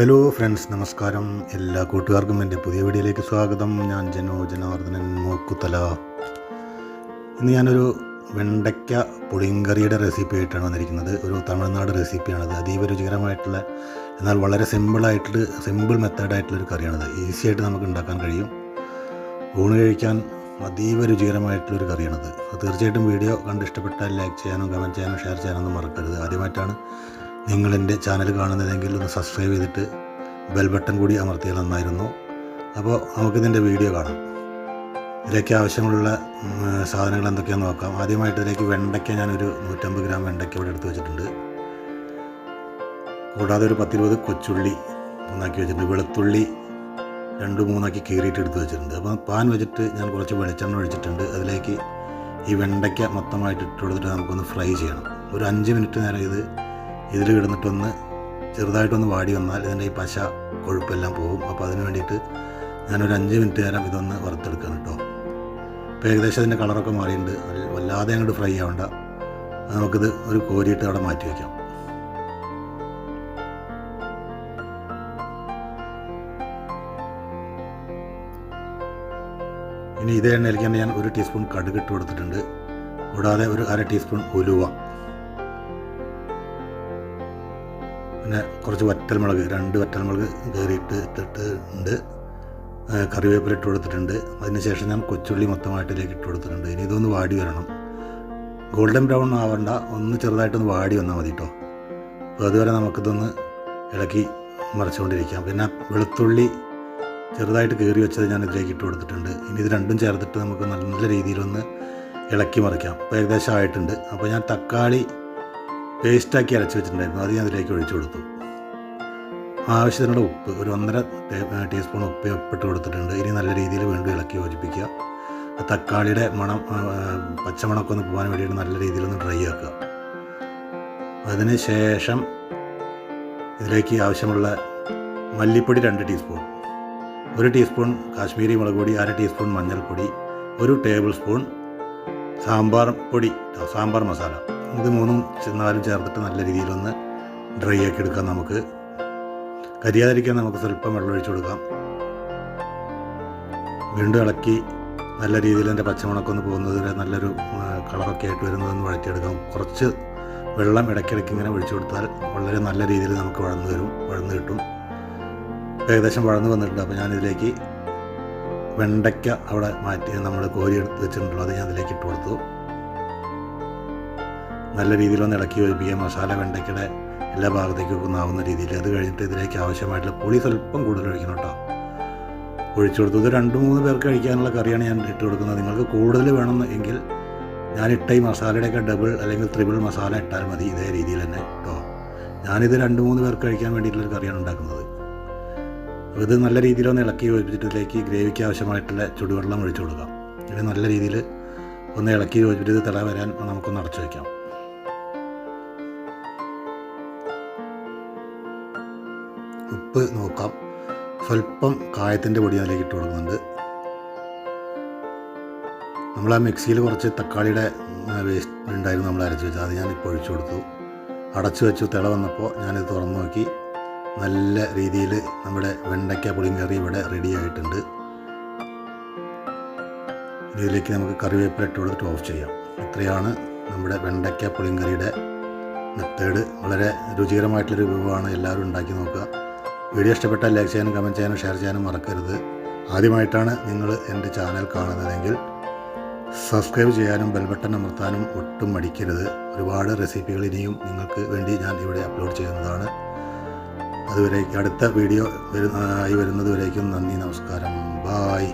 Hello friends നമസ്കാരം. എല്ലാ കൂട്ടുകാർക്കും എന്റെ പുതിയ വീഡിയോയിലേക്ക് സ്വാഗതം. ഞാൻ ജനോ ജനാർദ്ദനൻ മൂക്കുത്തല. ഇന്ന് ഞാനൊരു വെണ്ടയ്ക്ക പുളിങ്കറിയുടെ റെസിപ്പി ആയിട്ടാണ് വന്നിരിക്കുന്നത്. ഒരു തമിഴ്നാട് റെസിപ്പിയാണത് അതീവ രുചികരമായിട്ടുള്ള എന്നാൽ വളരെ സിമ്പിളായിട്ടുള്ള സിമ്പിൾ മെത്തേഡായിട്ടുള്ളൊരു കറിയാണത്. ഈസി ആയിട്ട് നമുക്ക് ഉണ്ടാക്കാൻ കഴിയും. ഊണ് കഴിക്കാൻ അതീവ രുചികരമായിട്ടുള്ളൊരു കറിയാണത്. തീർച്ചയായിട്ടും വീഡിയോ കണ്ട് ഇഷ്ടപ്പെട്ടാൽ ലൈക്ക് ചെയ്യാനും കമന്റ് ചെയ്യാനും ഷെയർ ചെയ്യാനൊന്നും മറക്കരുത്. ആദ്യമായിട്ടാണ് നിങ്ങൾ എന്റെ ചാനൽ കാണുന്നതെങ്കിൽ ഒന്ന് സബ്സ്ക്രൈബ് ചെയ്തിട്ട് ബെൽ ബട്ടൺ കൂടി അമർത്തിയാൽ നന്നായിരുന്നു. അപ്പോൾ നമുക്കിതിന്റെ വീഡിയോ കാണാം. ഇതിലേക്ക് ആവശ്യമുള്ള സാധനങ്ങൾ എന്തൊക്കെയാണെന്ന് നോക്കാം. ആദ്യമായിട്ട് ഇതിലേക്ക് വെണ്ടയ്ക്ക ഞാനൊരു നൂറ്റമ്പത് ഗ്രാം വെണ്ടയ്ക്ക ഇവിടെ എടുത്ത് വെച്ചിട്ടുണ്ട്. കൂടാതെ ഒരു പത്തിരുപത് കൊച്ചുള്ളി ഒന്നാക്കി വെച്ചിട്ടുണ്ട്. വെളുത്തുള്ളി രണ്ട് മൂന്നാക്കി കീറിയിട്ട് എടുത്ത് വെച്ചിട്ടുണ്ട്. അപ്പോൾ പാൻ വെച്ചിട്ട് ഞാൻ കുറച്ച് വെളിച്ചെണ്ണ ഒഴിച്ചിട്ടുണ്ട്. അതിലേക്ക് ഈ വെണ്ടയ്ക്ക മൊത്തമായിട്ട് ഇട്ട് കൊടുത്തിട്ട് നമുക്കൊന്ന് ഫ്രൈ ചെയ്യണം. ഒരു അഞ്ച് മിനിറ്റ് നേരം ഇത് ഇതിൽ കിടന്നിട്ടൊന്ന് ചെറുതായിട്ടൊന്ന് വാടി വന്നാൽ ഇതിന്റെ ഈ പശ കൊഴുപ്പെല്ലാം പോകും. അപ്പോൾ അതിന് വേണ്ടിയിട്ട് ഞാനൊരു അഞ്ച് മിനിറ്റ് നേരം ഇതൊന്ന് വറുത്തെടുക്കണം കേട്ടോ. ഇപ്പോൾ ഏകദേശം അതിന്റെ കളറൊക്കെ മാറിയിട്ടുണ്ട്. വല്ലാതെ അങ്ങോട്ട് ഫ്രൈ ആവണ്ട. നമുക്കിത് ഒരു കോരിയിട്ട് അവിടെ മാറ്റി വയ്ക്കാം. ഇനി ഇതേ എണ്ണയിലേക്ക് തന്നെ ഞാൻ ഒരു ടീസ്പൂൺ കടുക് ഇട്ട് കൊടുത്തിട്ടുണ്ട്. കൂടാതെ ഒരു അര ടീസ്പൂൺ ഉലുവ. പിന്നെ കുറച്ച് വറ്റൽമുളക് രണ്ട് വറ്റൽമുളക് കയറിയിട്ട് ഇട്ടിട്ട് ഉണ്ട്. കറിവേപ്പില ഇട്ട് കൊടുത്തിട്ടുണ്ട്. അതിനുശേഷം ഞാൻ കൊച്ചുള്ളി മൊത്തമായിട്ട് ഇതിലേക്ക് ഇട്ട് കൊടുത്തിട്ടുണ്ട്. ഇനി ഇതൊന്ന് വാടി വരണം. ഗോൾഡൻ ബ്രൗൺ ആവണ്ട. ഒന്ന് ചെറുതായിട്ടൊന്ന് വാടി വന്നാൽ മതി കേട്ടോ അപ്പോൾ അതുവരെ നമുക്കിതൊന്ന് ഇളക്കി മറിച്ചുകൊണ്ടിരിക്കാം. പിന്നെ വെളുത്തുള്ളി ചെറുതായിട്ട് കീറി വെച്ചത് ഞാൻ ഇതിലേക്ക് ഇട്ട് കൊടുത്തിട്ടുണ്ട്. ഇനി ഇത് രണ്ടും ചേർത്തിട്ട് നമുക്ക് നല്ല രീതിയിലൊന്ന് ഇളക്കി മറിക്കാം. അപ്പോൾ ഏകദേശം ആയിട്ടുണ്ട്. അപ്പോൾ ഞാൻ തക്കാളി പേസ്റ്റാക്കി അരച്ച് വെച്ചിട്ടുണ്ടായിരുന്നു. അത് ഞാൻ അതിലേക്ക് ഒഴിച്ചു കൊടുത്തു. ആവശ്യത്തിനുള്ള ഉപ്പ് ഒരു ഒന്നര ടീസ്പൂൺ ഉപ്പ് ഇട്ട് കൊടുത്തിട്ടുണ്ട്. ഇനി നല്ല രീതിയിൽ വീണ്ടും ഇളക്കി യോജിപ്പിക്കുക. തക്കാളിയുടെ മണം പച്ചമണമൊക്കെ ഒന്ന് പോകാൻ വേണ്ടിയിട്ട് നല്ല രീതിയിലൊന്ന് ഡ്രൈ ആക്കുക. അതിനുശേഷം ഇതിലേക്ക് ആവശ്യമുള്ള മല്ലിപ്പൊടി രണ്ട് ടീസ്പൂൺ ഒരു ടീസ്പൂൺ കാശ്മീരി മുളക് പൊടി അര ടീസ്പൂൺ മഞ്ഞൾപ്പൊടി ഒരു ടേബിൾ സ്പൂൺ സാമ്പാർ പൊടി സാമ്പാർ മസാല. ഇത് മൂന്നും ചെന്നാലും നാലും ചേർത്തിട്ട് നല്ല രീതിയിലൊന്ന് ഡ്രൈ ആക്കി എടുക്കാം നമുക്ക്. കരിയാതിരിക്കാൻ നമുക്ക് സ്വല്പം വെള്ളം ഒഴിച്ചു കൊടുക്കാം. വീണ്ടും ഇളക്കി നല്ല രീതിയിൽ എന്റെ പച്ചമുളകൊക്കെ ഒന്ന് പോകുന്നത് നല്ലൊരു കളറൊക്കെ ആയിട്ട് വരുന്നതെന്ന് വഴറ്റിയെടുക്കാം. കുറച്ച് വെള്ളം ഇടയ്ക്കിടയ്ക്ക് ഇങ്ങനെ ഒഴിച്ചു കൊടുത്താൽ വളരെ നല്ല രീതിയിൽ നമുക്ക് വഴന്നു വരും വഴന്നു കിട്ടും. ഏകദേശം വഴന്നു വന്നിട്ടുണ്ട്. അപ്പോൾ ഞാനിതിലേക്ക് വെണ്ടയ്ക്ക അവിടെ മാറ്റി നമ്മൾ കോരി എടുത്ത് വെച്ചിട്ടുണ്ടല്ലോ അത് ഞാൻ അതിലേക്ക് ഇട്ട് കൊടുത്തു. നല്ല രീതിയിലൊന്ന് ഇളക്കി ഒഴിപ്പിക്കുക മസാല വെണ്ടയ്ക്കയുടെ എല്ലാ ഭാഗത്തേക്കും ഒന്നാവുന്ന രീതിയിൽ. അത് കഴിഞ്ഞിട്ട് ഇതിലേക്ക് ആവശ്യമായിട്ടുള്ള പുളി സ്വല്പം കൂടുതൽ ഒഴിക്കണം കേട്ടോ. ഒഴിച്ചു കൊടുത്തത് രണ്ട് മൂന്ന് പേർക്ക് കഴിക്കാനുള്ള കറിയാണ് ഞാൻ ഇട്ട് കൊടുക്കുന്നത്. നിങ്ങൾക്ക് കൂടുതൽ വേണം എങ്കിൽ ഞാൻ ഇട്ട ഈ മസാലയുടെയൊക്കെ ഡബിൾ അല്ലെങ്കിൽ ത്രിബിൾ മസാല ഇട്ടാൽ മതി ഇതേ രീതിയിൽ തന്നെ കേട്ടോ. ഞാനിത് രണ്ട് മൂന്ന് പേർക്ക് കഴിക്കാൻ വേണ്ടിയിട്ടുള്ളൊരു കറിയാണ് ഉണ്ടാക്കുന്നത്. അപ്പോൾ ഇത് നല്ല രീതിയിലൊന്ന് ഇളക്കി യോജിപ്പിച്ചിട്ട് ഇതിലേക്ക് ഗ്രേവിക്ക് ആവശ്യമായിട്ടുള്ള ചുടുവെള്ളം ഒഴിച്ചു കൊടുക്കാം. ഇത് നല്ല രീതിയിൽ ഒന്ന് ഇളക്കി യോജിപ്പിച്ച് ഇത് തിള വരാൻ നമുക്കൊന്ന് അടച്ചു വയ്ക്കാം. ഉപ്പ് നോക്കാം. സ്വല്പം കായത്തിന്റെ പൊടി അതിലേക്ക് ഇട്ട് കൊടുക്കുന്നുണ്ട്. നമ്മൾ ആ മിക്സിയിൽ കുറച്ച് തക്കാളിയുടെ വേസ്റ്റ് ഉണ്ടായിരുന്നു നമ്മൾ അരച്ച് വെച്ചത്. അത് ഞാൻ ഇപ്പോൾ ഒഴിച്ചു കൊടുത്തു. അടച്ചു വെച്ചു തിള വന്നപ്പോൾ ഞാനിത് തുറന്നു നോക്കി. നല്ല രീതിയിൽ നമ്മുടെ വെണ്ടയ്ക്ക പുളിങ്കറി ഇവിടെ റെഡി ആയിട്ടുണ്ട്. ഇതിലേക്ക് നമുക്ക് കറിവേപ്പില ഇട്ട് കൊടുത്തിട്ട് ഓഫ് ചെയ്യാം. ഇത്രയാണ് നമ്മുടെ വെണ്ടയ്ക്ക പുളിങ്കറിയുടെ മെത്തേഡ് വളരെ രുചികരമായിട്ടുള്ളൊരു വിഭവമാണ് എല്ലാവരും ഉണ്ടാക്കി നോക്കുക. വീഡിയോ ഇഷ്ടപ്പെട്ടാൽ ലൈക്ക് ചെയ്യാനും കമന്റ് ചെയ്യാനും ഷെയർ ചെയ്യാനും മറക്കരുത്. ആദ്യമായിട്ടാണ് നിങ്ങൾ എന്റെ ചാനൽ കാണുന്നതെങ്കിൽ സബ്സ്ക്രൈബ് ചെയ്യാനും ബെൽബട്ടൺ അമർത്താനും ഒട്ടും മടിക്കരുത്. ഒരുപാട് റെസിപ്പികൾ ഇനിയും നിങ്ങൾക്ക് വേണ്ടി ഞാൻ ഇവിടെ അപ്ലോഡ് ചെയ്യുന്നതാണ്. അതുവരെ അടുത്ത വീഡിയോ ആയി വരുന്നതുവരേക്കും നന്ദി നമസ്കാരം. ബായ്